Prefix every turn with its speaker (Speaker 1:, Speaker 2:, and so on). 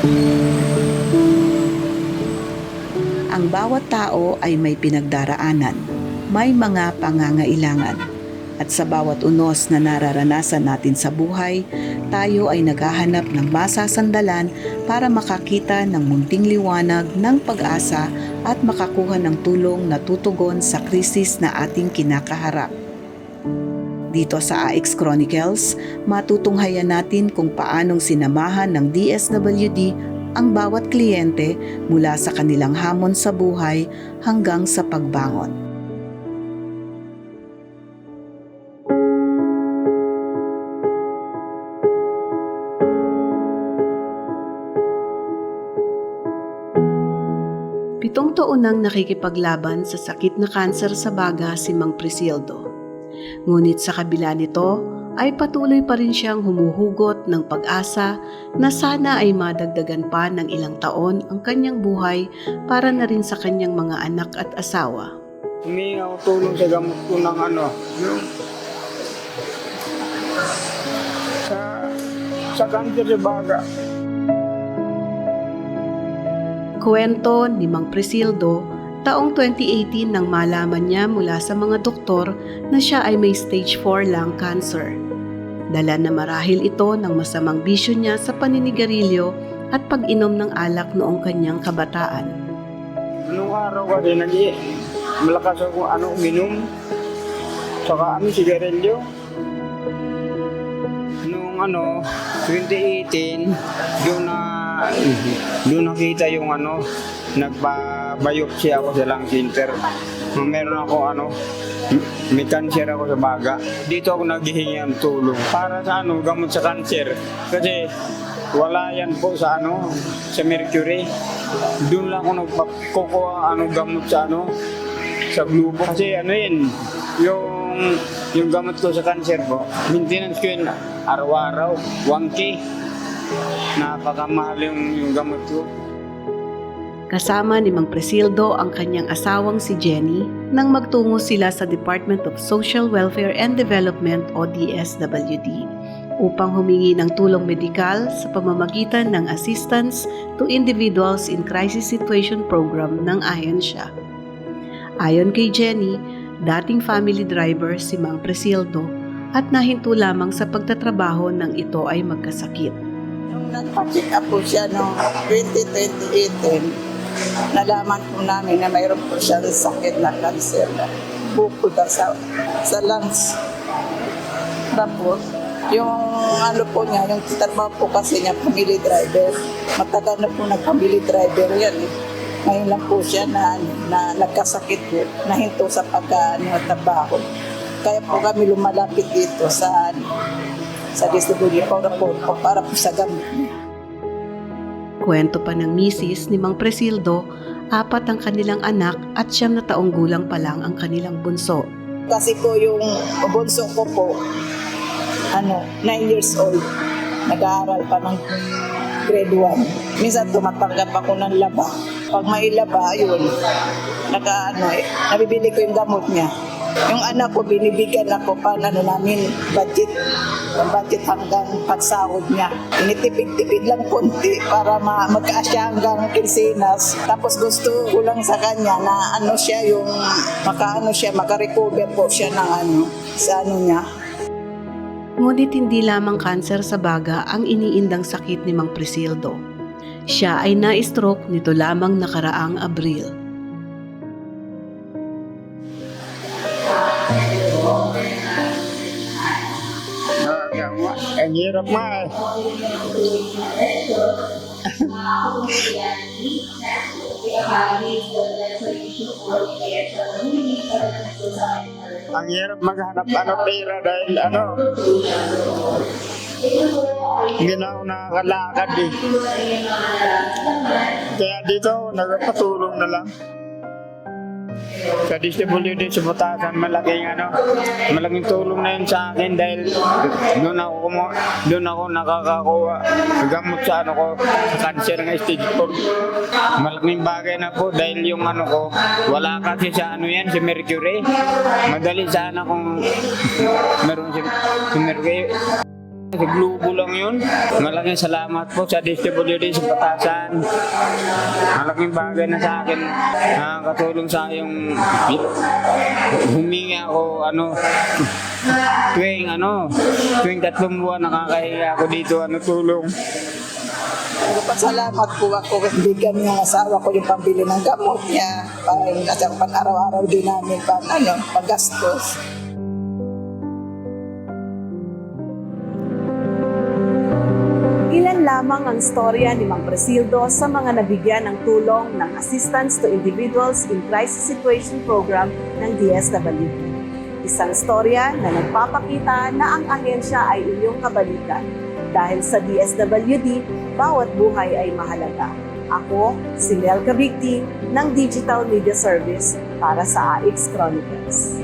Speaker 1: Ang bawat tao ay may pinagdaraanan, may mga pangangailangan. At sa bawat unos na nararanasan natin sa buhay, tayo ay naghahanap ng masasandalan para makakita ng munting liwanag ng pag-asa at makakuha ng tulong na tutugon sa krisis na ating kinakaharap. Dito sa AX Chronicles, matutunghayan natin kung paanong sinamahan ng DSWD ang bawat kliyente mula sa kanilang hamon sa buhay hanggang sa pagbangon. Pitong taon nang nakikipaglaban sa sakit na kanser sa baga si Mang Prisildo. Ngunit sa kabila nito, ay patuloy pa rin siyang humuhugot ng pag-asa na sana ay madagdagan pa ng ilang taon ang kanyang buhay para na rin sa kanyang mga anak at asawa.
Speaker 2: Humingi ako tulong sa gamot ko ng ano, yung sa sa cancer sa baga.
Speaker 1: Kwento ni Mang Prisildo, taong 2018 nang malaman niya mula sa mga doktor na siya ay may stage 4 lung cancer. Dala na marahil ito ng masamang bisyo niya sa paninigarilyo at pag-inom ng alak noong kanyang kabataan.
Speaker 2: Anong araw kasi nag malakas ako ano, uminom. Saka ano, sigarilyo. Noong ano, 2018, doon na doon nakita yung ano, nagpa-biopsy ako sa lung center. Meron ako ano, may cancer ako sa baga. Dito ako naghihingi ng tulong para sa ano, gamot sa cancer. Kasi wala yan po sa ano, sa Mercury. Doon lang ako nagpakukuha ano, gamot sa ano, sa Globo. Kasi ano yun, yung yung gamot ko sa cancer po, maintenance ko yun araw-araw, 1K. Napakamahal yung, yung gamot ko.
Speaker 1: Kasama ni Mang Presildo ang kanyang asawang si Jenny nang magtungo sila sa Department of Social Welfare and Development o DSWD upang humingi ng tulong medikal sa pamamagitan ng Assistance to Individuals in Crisis Situation Program ng ahensya. Ayon kay Jenny, dating family driver si Mang Presildo at nahinto lamang sa pagtatrabaho nang ito ay magkasakit.
Speaker 3: Nung nagpa-check up po siya noong 2018, nalaman po namin na mayroon po siya sakit na cancer na bukod sa, sa lungs. Tapos, yung ano po niya, yung trabaho po kasi niya, family driver. Matagal na po nag-family driver yan eh. Ngayon lang po siya na, na nagkasakit po, nahinto sa pagka-trabaho. Kaya po kami lumalapit dito sa sa distribution para po, para po sa gamit.
Speaker 1: Kwento pa ng misis ni Mang Presildo, apat ang kanilang anak at siyam na taong gulang pa lang ang kanilang bunso.
Speaker 3: Kasi po yung bunso ko po, ano, 9 years old. Nag-aaral pa ng grade 1. Minsan tumatanggap ako ng laba. Pag may laba, yun, naka, ano, eh, nabibili ko yung gamot niya. Yung anak ko, binibigyan ako pa ano namin budget. Budget hanggang pagsahod niya. Initipid-tipid lang konti para ma magkaasya hanggang kinsinas. Tapos gusto ko lang sa kanya na ano siya yung makaano siya, makarecover po siya ng ano, sa ano niya,
Speaker 1: Ngunit hindi lamang kanser sa baga ang iniindang sakit ni Mang Presildo. Siya ay na-stroke nito lamang nakaraang Abril.
Speaker 2: Ang hirap nga eh. Ang hirap maghanap ano pera dahil ano hindi na ako nakakalakad eh. Kaya dito nagpatulong na lang. Sa DSWD sa Butasan, malaking ano, malaking tulong na yun sa akin dahil doon ako kumu- doon ako nakakakuha gamot sa ano ko sa cancer ng stage 4. Malaking bagay na po dahil yung ano ko wala kasi sa ano yan si Mercury. Madali sana kung meron si, si Mercury Sa Globo lang yun. Malaking salamat po sa DSWD sa Patasan. Malaking bagay na sa akin. Nakakatulong sa yung humingi ako ano tuwing ano tuwing tatlong buwan nakakahiya ako dito ano tulong.
Speaker 3: Pasalamat po ako bigyan ng asawa ko yung pambili ng gamot niya. Para yung nasa pan araw-araw din namin pang ano, paggastos.
Speaker 4: Lamang ang storya ni Mang Presildo sa mga nabigyan ng tulong ng Assistance to Individuals in Crisis Situation Program ng DSWD. Isang storya na nagpapakita na ang ahensya ay inyong kabalikan. Dahil sa DSWD, bawat buhay ay mahalaga. Ako, si Mel Cabigti ng Digital Media Service para sa AX Chronicles.